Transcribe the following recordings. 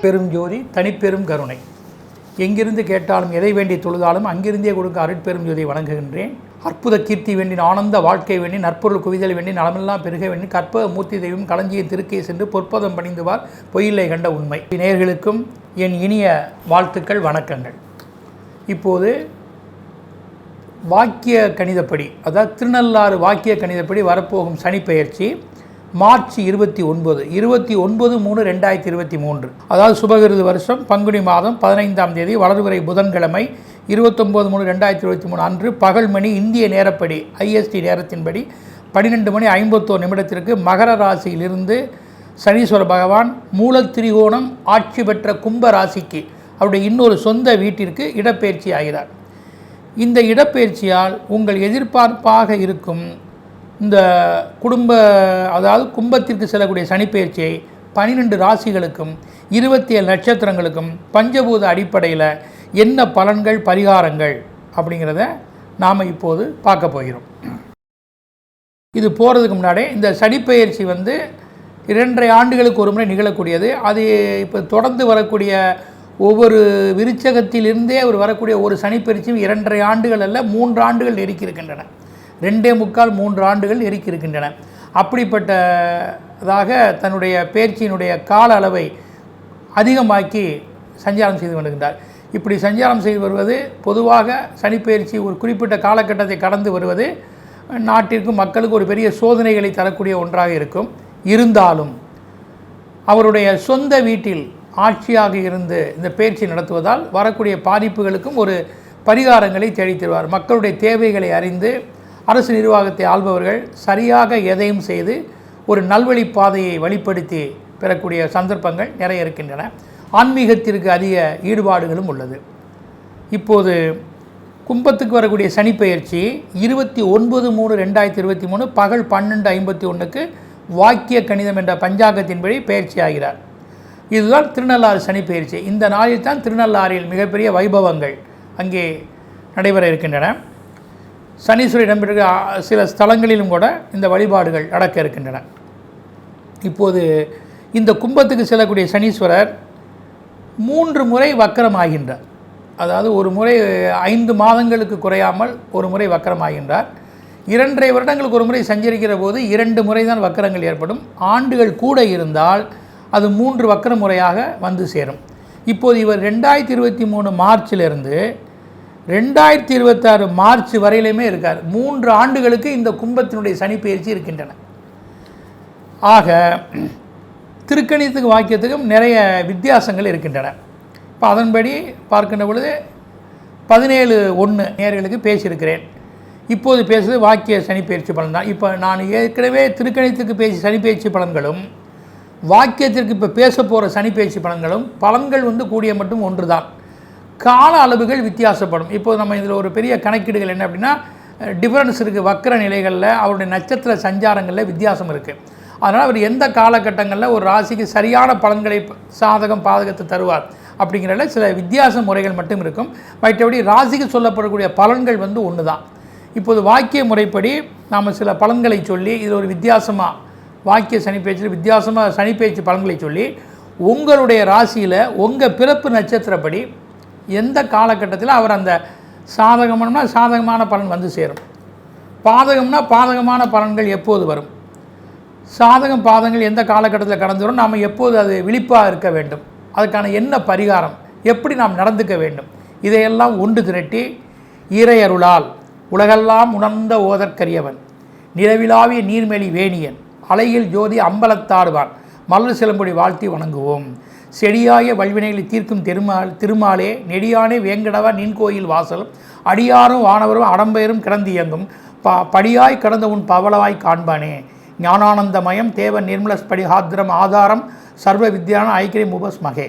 பெரும் ஜோதி தனிப்பெரும் கருணை. எங்கிருந்து கேட்டாலும் எதை வேண்டி தொழுதாலும் அங்கிருந்தே கொடுக்க அருட்பெரும் ஜோதியை வணங்குகின்றேன் அற்புத கீர்த்தி வேண்டி ஆனந்த வாழ்க்கை வேண்டி நற்பொருள் குவிதல் வேண்டி நலமெல்லாம் பெருக வேண்டி கற்பக மூர்த்தி தெய்வம் களஞ்சிய திருக்கை சென்று பொற்பதம் பணிந்துவார் பொய்யில்லை கண்ட உண்மை. நேர்களுக்கும் என் இனிய வாழ்த்துக்கள் வணக்கங்கள். இப்போது வாக்கிய கணிதப்படி அதாவது திருநள்ளாறு வாக்கிய கணிதப்படி வரப்போகும் சனிப்பெயர்ச்சி மார்ச் இருபத்தி ஒன்பது. இருபத்தி ஒன்பது மூணு ரெண்டாயிரத்தி இருபத்தி மூன்று. அதாவது சுபகிருது வருஷம் பங்குனி மாதம் பதினைந்தாம் தேதி வளர்வுரை புதன்கிழமை இருபத்தொம்போது மூணு ரெண்டாயிரத்தி இருபத்தி மூணு அன்று பகல் மணி இந்திய நேரப்படி ஐஎஸ்டி நேரத்தின்படி பன்னிரெண்டு மணி ஐம்பத்தோரு நிமிடத்திற்கு மகர ராசியிலிருந்து சனீஸ்வர பகவான் மூலத்திரிகோணம் ஆட்சி பெற்ற கும்ப ராசிக்கு அவருடைய இன்னொரு சொந்த வீட்டிற்கு இடப்பெயர்ச்சி ஆகிறார். இந்த இடப்பெயர்ச்சியால் உங்கள் எதிர்பார்ப்பாக இருக்கும் இந்த குடும்ப அதாவது கும்பத்திற்கு செல்லக்கூடிய சனிப்பெயர்ச்சியை பன்னிரெண்டு ராசிகளுக்கும் இருபத்தி ஏழு நட்சத்திரங்களுக்கும் பஞ்சபூத அடிப்படையில் என்ன பலன்கள் பரிகாரங்கள் அப்படிங்கிறத நாம் இப்போது பார்க்க போகிறோம். இது போகிறதுக்கு முன்னாடி இந்த சனிப்பெயர்ச்சி வந்து இரண்டரை ஆண்டுகளுக்கு ஒரு முறை நிகழக்கூடியது. அது இப்போ தொடர்ந்து வரக்கூடிய ஒவ்வொரு விருச்சகத்திலிருந்தே அவர் வரக்கூடிய ஒரு சனிப்பெயர்ச்சியும் இரண்டரை ஆண்டுகள் அல்ல மூன்று ஆண்டுகள் நெருக்கி இருக்கின்றன ரெண்டே முக்கால் மூன்று ஆண்டுகள் நெருக்கி இருக்கின்றன அப்படிப்பட்டதாக தன்னுடைய பேர்ச்சியினுடைய கால அளவை அதிகமாக்கி சஞ்சாரம் செய்து வருகின்றார். இப்படி சஞ்சாரம் செய்து வருவது பொதுவாக சனிப்பெயர்ச்சி ஒரு குறிப்பிட்ட காலகட்டத்தை கடந்து வருவது நாட்டிற்கும் மக்களுக்கு ஒரு பெரிய சோதனைகளை தரக்கூடிய ஒன்றாக இருக்கும். இருந்தாலும் அவருடைய சொந்த வீட்டில் ஆட்சியாக இருந்து இந்த பேச்சு நடத்துவதால் வரக்கூடிய பாதிப்புகளுக்கும் ஒரு பரிகாரங்களை தேடித் தருவார். மக்களுடைய தேவைகளை அறிந்து அரசு நிர்வாகத்தை ஆள்பவர்கள் சரியாக எதையும் செய்து ஒரு நல்வழி பாதையை வழிப்படுத்தி பெறக்கூடிய சந்தர்ப்பங்கள் நிறைய இருக்கின்றன. ஆன்மீகத்திற்கு அதிக ஈடுபாடுகளும் உள்ளது. இப்போது கும்பத்துக்கு வரக்கூடிய சனிப்பெயர்ச்சி இருபத்தி ஒன்பது மூணு ரெண்டாயிரத்தி இருபத்தி மூணு பகல் பன்னெண்டு ஐம்பத்தி ஒன்றுக்கு வாக்கிய கணிதம் என்ற பஞ்சாங்கத்தின்படி பயிற்சி ஆகிறார் இதுதான் திருநள்ளாறு சனிப்பெயர்ச்சி இந்த நாளில் தான் திருநள்ளாறில் மிகப்பெரிய வைபவங்கள் அங்கே நடைபெற இருக்கின்றன. சனீஸ்வரர் இடம்பெற்ற சில ஸ்தலங்களிலும் கூட இந்த வழிபாடுகள் நடக்க இருக்கின்றன. இப்போது இந்த கும்பத்துக்கு செல்லக்கூடிய சனீஸ்வரர் மூன்று முறை வக்கரமாகின்றார். அதாவது ஒரு முறை ஐந்து மாதங்களுக்கு குறையாமல் ஒரு முறை வக்கரமாகின்றார். இரண்டரை வருடங்களுக்கு ஒரு முறை சஞ்சரிக்கிற போது இரண்டு முறை தான் வக்கரங்கள் ஏற்படும். ஆண்டுகள் கூட இருந்தால் அது மூன்று வக்கர முறையாக வந்து சேரும். இப்போது இவர் ரெண்டாயிரத்தி இருபத்தி மூணு மார்ச்சிலிருந்து ரெண்டாயிரத்தி இருபத்தாறு மார்ச் வரையிலுமே இருக்கார். மூன்று ஆண்டுகளுக்கு இந்த கும்பத்தினுடைய சனிப்பெயர்ச்சி இருக்கின்றன. ஆக திருக்கணித்துக்கு வாக்கியத்துக்கும் நிறைய வித்தியாசங்கள் இருக்கின்றன. இப்போ அதன்படி பார்க்கின்ற பொழுது பதினேழு ஒன்று நேர்களுக்கு பேசியிருக்கிறேன். இப்போது பேசுவது வாக்கிய சனிப்பெயர்ச்சி பலன் தான் இப்போ நான் ஏற்கனவே திருக்கணித்துக்கு பேசி சனிப்பெயர்ச்சி பலன்களும் வாக்கியத்திற்கு இப்போ பேச போகிற சனி பேச்சு பலன்களும் பலன்கள் வந்து கூடிய மட்டும் ஒன்று தான் கால அளவுகள் வித்தியாசப்படும். இப்போது நம்ம இதில் ஒரு பெரிய கணக்கீடுகள் என்ன அப்படின்னா டிஃபரன்ஸ் இருக்குது வக்கர நிலைகளில் அவருடைய நட்சத்திர சஞ்சாரங்களில் வித்தியாசம் இருக்குது அதனால் அவர் எந்த காலகட்டங்களில் ஒரு ராசிக்கு சரியான பலன்களை சாதகம் பாதகத்தை தருவார் அப்படிங்கிறதுல சில வித்தியாச முறைகள் மட்டும் இருக்கும். மற்றபடி ராசிக்கு சொல்லப்படக்கூடிய பலன்கள் வந்து ஒன்று தான் இப்போது வாக்கிய முறைப்படி நாம் சில பலன்களை சொல்லி இதில் ஒரு வித்தியாசமாக வாக்கிய சனி பேச்சில் வித்தியாசமாக சனி பேச்சு பலன்களை சொல்லி உங்களுடைய ராசியில் உங்கள் பிறப்பு நட்சத்திரப்படி எந்த காலகட்டத்தில் அவர் அந்த சாதகம்னா சாதகமான பலன் வந்து சேரும். பாதகம்னா பாதகமான பலன்கள் எப்போது வரும்? சாதகம் பாதங்கள் எந்த காலகட்டத்தில் கடந்து வரும்? நாம் எப்போது அது விழிப்பாக இருக்க வேண்டும்? அதுக்கான என்ன பரிகாரம்? எப்படி நாம் நடந்துக்க வேண்டும்? இதையெல்லாம் ஒன்று திரட்டி இறையருளால் உலகெல்லாம் உணர்ந்த ஓதற்கரியவன் நிலவிலாவிய நீர்மேலி வேணியன் அலையில் ஜோதி அம்பலத்தாடுவான் மலர் சிலம்பொடி வாழ்த்தி வணங்குவோம். செடியாய வல்வினைகளை தீர்க்கும் திருமால் திருமாலே நெடியானே வேங்கடவா நின் கோயில் வாசலும் அடியாரும் வானவரும் அடம்பெயரும் கிடந்து இயங்கும். ப படியாய் கடந்த உன் பவளவாய் காண்பானே. ஞானானந்தமயம் தேவன் நிர்மலஸ்படிஹாத்திரம் ஆதாரம் சர்வ வித்யான ஐக்கிய முபஸ் மகே.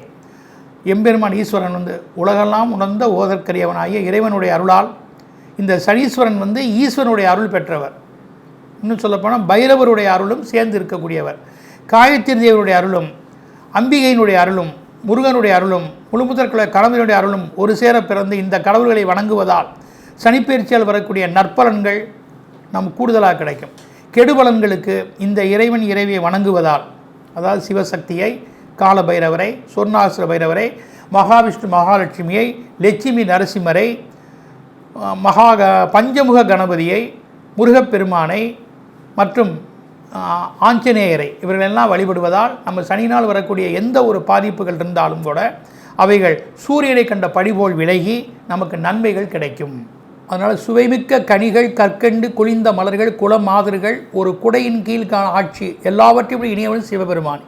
எம்பெருமான் ஈஸ்வரன் வந்து உலகெல்லாம் உணர்ந்த ஓதற்கரியவனாகிய இறைவனுடைய அருளால் இந்த சனீஸ்வரன் வந்து ஈஸ்வரனுடைய அருள் பெற்றவர். இன்னும் சொல்லப்போனால் பைரவருடைய அருளும் சேர்ந்து இருக்கக்கூடியவர் காயத்திரி தேவனுடைய அருளும் அம்பிகையினுடைய அருளும் முருகனுடைய அருளும் முழுமுதற்குள்ள கடவுளுடைய அருளும் ஒரு சேர பிறந்து இந்த கடவுள்களை வணங்குவதால் சனிப்பெயர்ச்சியால் வரக்கூடிய நற்பலன்கள் நம் கூடுதலாக கிடைக்கும். கெடுபலன்களுக்கு இந்த இறைவன் இறைவியை வணங்குவதால் அதாவது சிவசக்தியை கால பைரவரை சொர்ணாசுர பைரவரை மகாவிஷ்ணு மகாலட்சுமியை லட்சுமி நரசிம்மரை மகா பஞ்சமுக கணபதியை முருகப்பெருமானை மற்றும் ஆஞ்சநேயரை இவர்களெல்லாம் வழிபடுவதால் நம்ம சனியினால் வரக்கூடிய எந்த ஒரு பாதிப்புகள் இருந்தாலும் கூட அவைகள் சூரியனை கண்ட படிபோல் விலகி நமக்கு நன்மைகள் கிடைக்கும். அதனால் சுவைமிக்க கனிகள் கற்கண்டு குளிர்ந்த மலர்கள் குளமாதர்கள் ஒரு குடையின் கீழ் காண ஆட்சி எல்லாவற்றையும் விட இனியவன் சிவபெருமான்.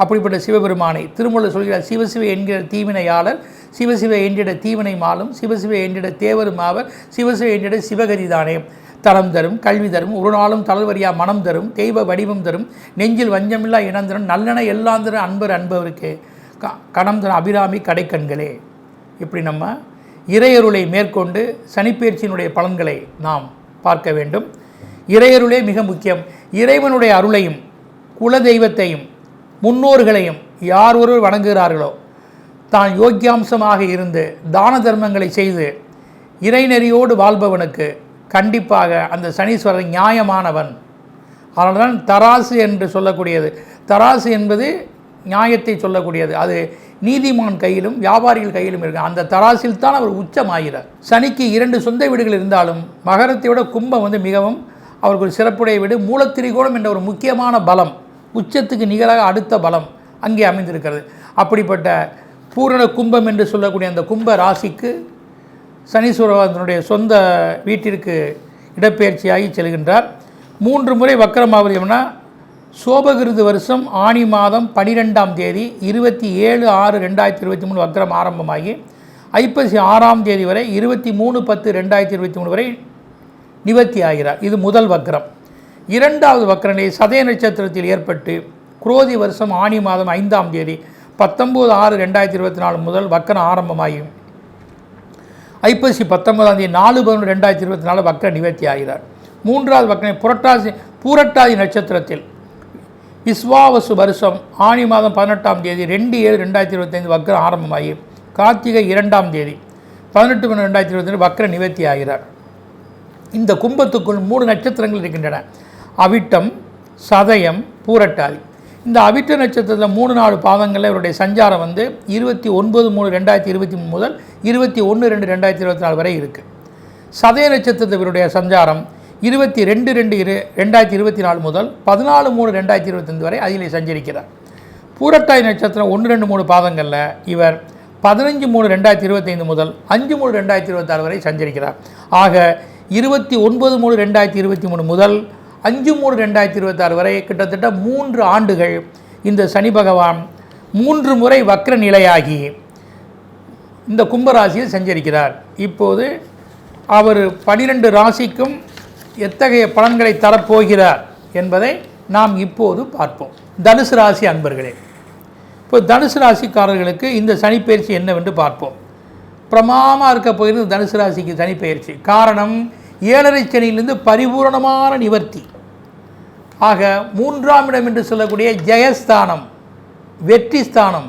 அப்படிப்பட்ட சிவபெருமானை திருமூலர் சொல்கிறார் சிவசிவ என்கிற தீவினையாளர் சிவசிவ என்றிட தீவினை மாலும் சிவசிவ என்றிட தேவரும் ஆவர் சிவசிவ என்றிட சிவகதிதானே. தரம் தரும் கல்வி தரும் ஒரு நாளும் தளர்வரியா மனம் தரும் தெய்வ வடிவம் தரும் நெஞ்சில் வஞ்சமில்லா இனம் தரும் நல்லென எல்லாம் தரும் அன்பர் அன்பவருக்கு. க கணம் தரும் அபிராமி கடைக்கண்களே. இப்படி நம்ம இறையருளை மேற்கொண்டு சனிப்பெயர்ச்சியினுடைய பலன்களை நாம் பார்க்க வேண்டும். இறையருளே மிக முக்கியம். இறைவனுடைய அருளையும் குல தெய்வத்தையும் முன்னோர்களையும் யார் ஒருவர் வணங்குகிறார்களோ தான் யோக்கியாம்சமாக இருந்து தான தர்மங்களை செய்து இறைநெறியோடு வாழ்பவனுக்கு கண்டிப்பாக அந்த சனீஸ்வரன் நியாயமானவன். அதனால்தான் தராசு என்று சொல்லக்கூடியது. தராசு என்பது நியாயத்தை சொல்லக்கூடியது. அது நீதிமான் கையிலும் வியாபாரிகள் கையிலும் இருக்கு. அந்த தராசில் தான் அவர் உச்சமாகிறார். சனிக்கு இரண்டு சொந்த வீடுகள் இருந்தாலும் மகரத்தை விட கும்பம் வந்து மிகவும் அவருக்கு ஒரு சிறப்புடைய வீடு. மூலத்திரிகோணம் என்ற ஒரு முக்கியமான பலம். உச்சத்துக்கு நிகராக அடுத்த பலம் அங்கே அமைந்திருக்கிறது. அப்படிப்பட்ட பூரண கும்பம் என்று சொல்லக்கூடிய அந்த கும்ப ராசிக்கு சனீஸ்வரனுடைய சொந்த வீட்டிற்கு இடப்பெயர்ச்சியாகி செல்கின்றார். மூன்று முறை வக்கரமாவதுனா சோபகிருது வருஷம் ஆணி மாதம் பனிரெண்டாம் தேதி இருபத்தி ஏழு ஆறு ரெண்டாயிரத்தி இருபத்தி மூணு வக்கரம் ஆரம்பமாகி ஐப்பசி ஆறாம் தேதி வரை இருபத்தி மூணு பத்து ரெண்டாயிரத்தி இருபத்தி மூணு வரை நிவர்த்தி ஆகிறார். இது முதல் வக்கரம். இரண்டாவது வக்கரனை சதய நட்சத்திரத்தில் ஏற்பட்டு குரோதி வருஷம் ஆணி மாதம் ஐந்தாம் தேதி பத்தொம்போது ஆறு ரெண்டாயிரத்தி இருபத்தி நாலு முதல் வக்கரம் ஆரம்பமாகும் ஐப்பசி பத்தொன்பதாம் தேதி நாலு பதினொன்று ரெண்டாயிரத்தி இருபத்தி நாலு வக்ர நிவர்த்தி ஆகிறார். மூன்றாவது வக்கரை புரட்டாசி பூரட்டாதி நட்சத்திரத்தில். விஸ்வாவசு வருஷம் ஆணி மாதம் பதினெட்டாம் தேதி ரெண்டு ஏழு ரெண்டாயிரத்தி இருபத்தைந்து வக்ரம் ஆரம்பமாகி கார்த்திகை இரண்டாம் தேதி பதினெட்டு பன்னெண்டு ரெண்டாயிரத்தி இருபத்தி வக்ர நிவர்த்தி ஆகிறார். இந்த கும்பத்துக்குள் மூணு நட்சத்திரங்கள் இருக்கின்றன. அவிட்டம் சதயம் பூரட்டாதி. இந்த அவிட்ட நட்சத்திரத்தில் மூணு நாலு பாதங்களில் இவருடைய சஞ்சாரம் வந்து இருபத்தி ஒன்பது மூணு ரெண்டாயிரத்தி இருபத்தி மூணு முதல் இருபத்தி ஒன்று ரெண்டு ரெண்டாயிரத்தி இருபத்தி நாலு வரை இருக்குது சதய நட்சத்திரத்தில் இவருடைய சஞ்சாரம் இருபத்தி ரெண்டு ரெண்டு இரு ரெண்டாயிரத்தி இருபத்தி நாலு முதல் பதினாலு மூணு ரெண்டாயிரத்தி இருபத்தஞ்சு வரை அதிலே சஞ்சரிக்கிறார். பூரட்டாய் நட்சத்திரம் ஒன்று ரெண்டு மூணு பாதங்களில் இவர் பதினஞ்சு மூணு ரெண்டாயிரத்தி இருபத்தைந்து முதல் அஞ்சு மூணு ரெண்டாயிரத்தி இருபத்தாறு வரை சஞ்சரிக்கிறார். ஆக இருபத்தி ஒன்பது மூணு ரெண்டாயிரத்தி இருபத்தி மூணு முதல் அஞ்சு மூணு ரெண்டாயிரத்தி இருபத்தாறு வரை கிட்டத்தட்ட மூன்று ஆண்டுகள் இந்த சனி பகவான் மூன்று முறை வக்ர நிலையாகி இந்த கும்பராசியில் சஞ்சரிக்கிறார். இப்போது அவர் பனிரெண்டு ராசிக்கும் எத்தகைய பலன்களை தரப்போகிறார் என்பதை நாம் இப்போது பார்ப்போம். தனுசு ராசி அன்பர்களே இப்போ தனுசு ராசிக்காரர்களுக்கு இந்த சனிப்பெயர்ச்சி என்னவென்று பார்ப்போம். பிரமாமாக இருக்க போகிறது தனுசு ராசிக்கு சனிப்பெயர்ச்சி காரணம் ஏழரை சனியிலிருந்து பரிபூரணமான நிவர்த்தி. ஆக மூன்றாம் இடம் என்று சொல்லக்கூடிய ஜெயஸ்தானம் வெற்றி ஸ்தானம்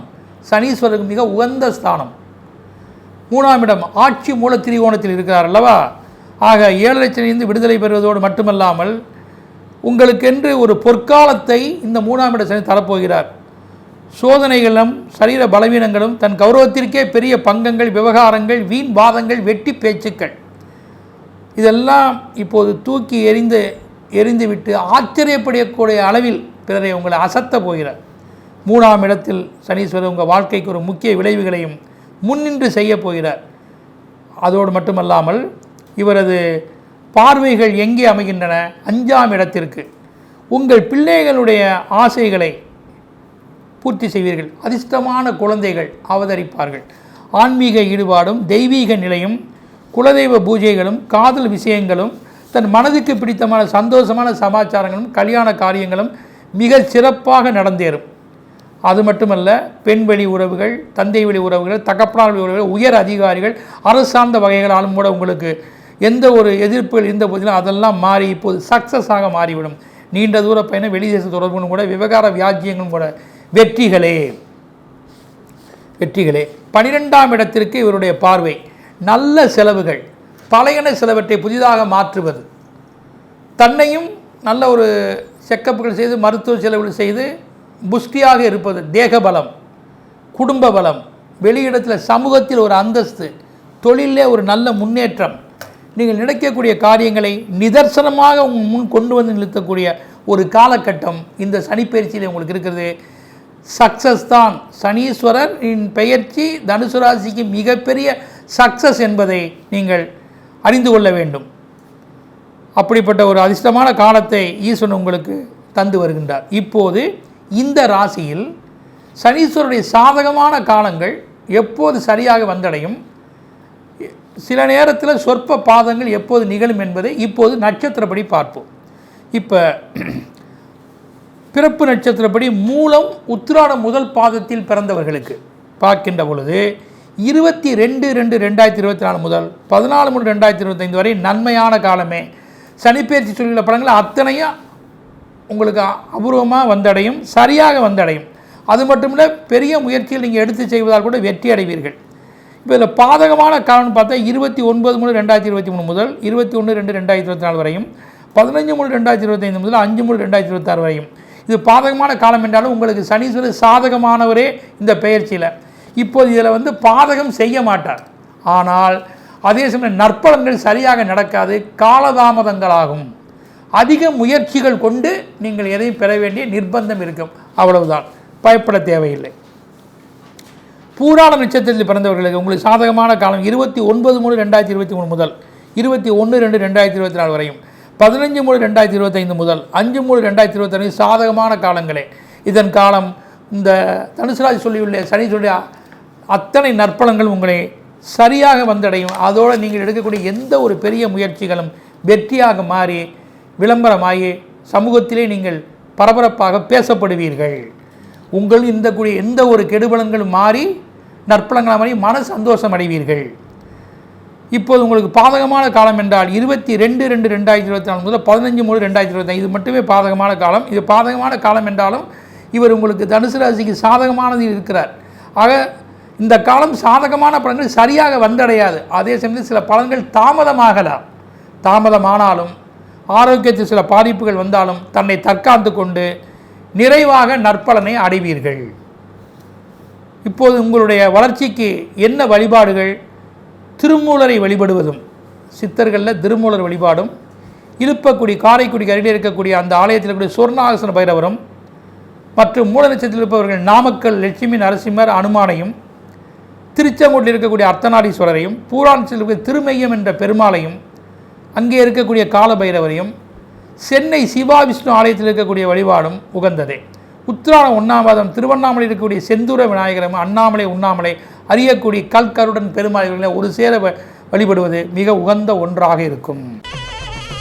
சனீஸ்வரருக்கு மிக உகந்த ஸ்தானம். மூணாம் இடம் ஆட்சி மூல திரிகோணத்தில் இருக்கிறார் அல்லவா? ஆக ஏழரை சனியிலிருந்து விடுதலை பெறுவதோடு மட்டுமல்லாமல் உங்களுக்கென்று ஒரு பொற்காலத்தை இந்த மூணாம் இட சனி தரப்போகிறார். சோதனைகளும் சரீர பலவீனங்களும் தன் கௌரவத்திற்கே பெரிய பங்கங்கள் விவகாரங்கள் வீண் வாதங்கள் வெட்டி பேச்சுக்கள். இதெல்லாம் இப்போது தூக்கி எறிந்து எறிந்துவிட்டு ஆச்சரியப்படக்கூடிய அளவில் பிறரை உங்களை அசத்த போகிறார். மூணாம் இடத்தில் சனீஸ்வரர் உங்கள் வாழ்க்கைக்கு ஒரு முக்கிய விளைவுகளையும் முன்னின்று செய்ய போகிறார். அதோடு மட்டுமல்லாமல் இவரது பார்வைகள் எங்கே அமைகின்றன? அஞ்சாம் இடத்திற்கு. உங்கள் பிள்ளைகளுடைய ஆசைகளை பூர்த்தி செய்வீர்கள். அதிர்ஷ்டமான குழந்தைகள் அவதரிப்பார்கள். ஆன்மீக ஈடுபாடும் தெய்வீக நிலையும் குலதெய்வ பூஜைகளும் காதல் விஷயங்களும் தன் மனதுக்கு பிடித்தமான சந்தோஷமான சமாச்சாரங்களும் கல்யாண காரியங்களும் மிக சிறப்பாக நடந்தேறும். அது மட்டுமல்ல பெண் வழி உறவுகள் தந்தை வழி உறவுகள் தகப்பனார் வழி உறவுகள் உயர் அதிகாரிகள் அரசார்ந்த வகைகளாலும் கூட உங்களுக்கு எந்த ஒரு எதிர்ப்புகள் இருந்த போதிலும் அதெல்லாம் மாறி இப்போது சக்ஸஸாக மாறிவிடும். நீண்ட தூர பயணம் வெளிதேச தொடர்புகளும் கூட விவகார வியாஜியங்களும் கூட. வெற்றிகளே வெற்றிகளே. பனிரெண்டாம் இடத்திற்கு இவருடைய பார்வை. நல்ல செலவுகள் பழையன சிலவற்றை புதிதாக மாற்றுவது தன்னையும் நல்ல ஒரு செக்கப்புகள் செய்து மருத்துவ செலவுகள் செய்து புஷ்டியாக இருப்பது தேக பலம் குடும்ப பலம் வெளியிடத்தில் சமூகத்தில் ஒரு அந்தஸ்து தொழிலே ஒரு நல்ல முன்னேற்றம். நீங்கள் நினைக்கக்கூடிய காரியங்களை நிதர்சனமாக உங்கள் முன் கொண்டு வந்து நிறுத்தக்கூடிய ஒரு காலகட்டம் இந்த சனிப்பயிற்சியில் உங்களுக்கு இருக்கிறது. சக்சஸ் தான். சனீஸ்வரர் பெயர்ச்சி தனுசு ராசிக்கு மிகப்பெரிய சக்சஸ் என்பதை நீங்கள் அறிந்து கொள்ள வேண்டும். அப்படிப்பட்ட ஒரு அதிர்ஷ்டமான காலத்தை ஈஸ்வரன் உங்களுக்கு தந்து வருகின்றார். இப்போது இந்த ராசியில் சனீஸ்வருடைய சாதகமான காலங்கள் எப்போது சரியாக வந்தடையும்? சில நேரத்தில் சொற்ப பாதங்கள் எப்போது நிகழும் என்பதை இப்போது நட்சத்திரப்படி பார்ப்போம். இப்போ பிறப்பு நட்சத்திரப்படி மூலம் உத்திராட முதல் பாதத்தில் பிறந்தவர்களுக்கு பார்க்கின்ற பொழுது இருபத்தி ரெண்டு ரெண்டு ரெண்டாயிரத்தி இருபத்தி நாலு முதல் பதினாலு மூணு ரெண்டாயிரத்தி இருபத்தைந்து வரை நன்மையான காலமே. சனிப்பெயர்ச்சி சொல்லியுள்ள படங்கள் அத்தனையும் உங்களுக்கு அபூர்வமாக வந்தடையும் சரியாக வந்தடையும். அது மட்டும் இல்லை பெரிய முயற்சியில் நீங்கள் எடுத்து செய்வதால் கூட வெற்றி அடைவீர்கள். இப்போ இதில் பாதகமான காலம்னு பார்த்தா இருபத்தி ஒன்பது மூணு ரெண்டாயிரத்தி இருபத்தி மூணு முதல் இருபத்தி ஒன்று ரெண்டு ரெண்டாயிரத்தி இருபத்தி நாலு வரையும் பதினஞ்சு மூணு ரெண்டாயிரத்தி இருபத்தைந்து முதல் அஞ்சு மூணு ரெண்டாயிரத்தி இருபத்தாறு வரையும். இது பாதகமான காலம் என்றாலும் உங்களுக்கு சனீஸ்வரர் சாதகமானவரே இந்த பெயர்ச்சியில். இப்போது இதில் வந்து பாதகம் செய்ய மாட்டார். ஆனால் அதே சமயம் நற்பலன்கள் சரியாக நடக்காது காலதாமதங்களாகும். அதிக முயற்சிகள் கொண்டு நீங்கள் எதையும் பெற வேண்டிய நிர்பந்தம் இருக்கும். அவ்வளவுதான். பயப்பட தேவையில்லை. பூராள நட்சத்திரத்தில் பிறந்தவர்களுக்கு உங்களுக்கு சாதகமான காலம் இருபத்தி ஒன்பது மூணு ரெண்டாயிரத்தி இருபத்தி மூணு முதல் இருபத்தி ஒன்று ரெண்டு ரெண்டாயிரத்தி இருபத்தி நாலு வரையும் பதினஞ்சு மூணு ரெண்டாயிரத்தி இருபத்தைந்து முதல் அஞ்சு மூணு ரெண்டாயிரத்தி இருபத்தஞ்சு சாதகமான காலங்களே. இதன் காலம் இந்த தனுசுராஜ் சொல்லியுள்ள சனி சொல்லி அத்தனை நற்பலங்கள் உங்களை சரியாக வந்தடையும். அதோடு நீங்கள் எடுக்கக்கூடிய எந்த ஒரு பெரிய முயற்சிகளும் வெற்றியாக மாறி விளம்பரமாகி சமூகத்திலே நீங்கள் பரபரப்பாக பேசப்படுவீர்கள். உங்கள் இந்த கூடிய எந்த ஒரு கெடுபலன்களும் மாறி நற்பலங்களாக மாறி மன சந்தோஷம் அடைவீர்கள். இப்போது உங்களுக்கு பாதகமான காலம் என்றால் இருபத்தி ரெண்டு ரெண்டு ரெண்டாயிரத்தி இருபத்தி நாலு முதல் பதினஞ்சு மூணு ரெண்டாயிரத்தி இருபத்தி இது மட்டுமே பாதகமான காலம். இது பாதகமான காலம் என்றாலும் இவர் உங்களுக்கு தனுசு ராசிக்கு சாதகமானது இருக்கிறார். ஆக இந்த காலம் சாதகமான பலன்கள் சரியாக வந்தடையாது. அதே சமயத்தில் சில பலன்கள் தாமதமாகலாம். தாமதமானாலும் ஆரோக்கியத்தில் சில பாதிப்புகள் வந்தாலும் தன்னை தற்காத்து கொண்டு நிறைவாக நற்பலனை அடைவீர்கள். இப்போது உங்களுடைய வளர்ச்சிக்கு என்ன வழிபாடுகள்? திருமூலரை வழிபடுவதும் சித்தர்களில் திருமூலர் வழிபாடும் இழுப்பக்குடி காரைக்குடிக்கு அருகில் இருக்கக்கூடிய அந்த ஆலயத்தில் இருக்கக்கூடிய சொர்ணாகசன பைரவரும் மற்றும் மூல நட்சத்திரத்தில் இருப்பவர்கள் நாமக்கல் லட்சுமி நரசிம்மர் அனுமானையும் திருச்செங்கோட்டில் இருக்கக்கூடிய அர்த்தநாரீஸ்வரரையும் பூராணத்தில் இருக்கக்கூடிய திருமையம் என்ற பெருமாளையும் அங்கே இருக்கக்கூடிய காலபைரவரையும் சென்னை சிவா விஷ்ணு ஆலயத்தில் இருக்கக்கூடிய வழிபாடும் உகந்ததே. உத்திராடம் உண்ணாமதம் திருவண்ணாமலை இருக்கக்கூடிய செந்தூர விநாயகரும் அண்ணாமலை உண்ணாமலை அறியக்கூடிய கல்கருடன் பெருமாள்களை ஒரு சேர வ- வழிபடுவது மிக உகந்த ஒன்றாக இருக்கும்.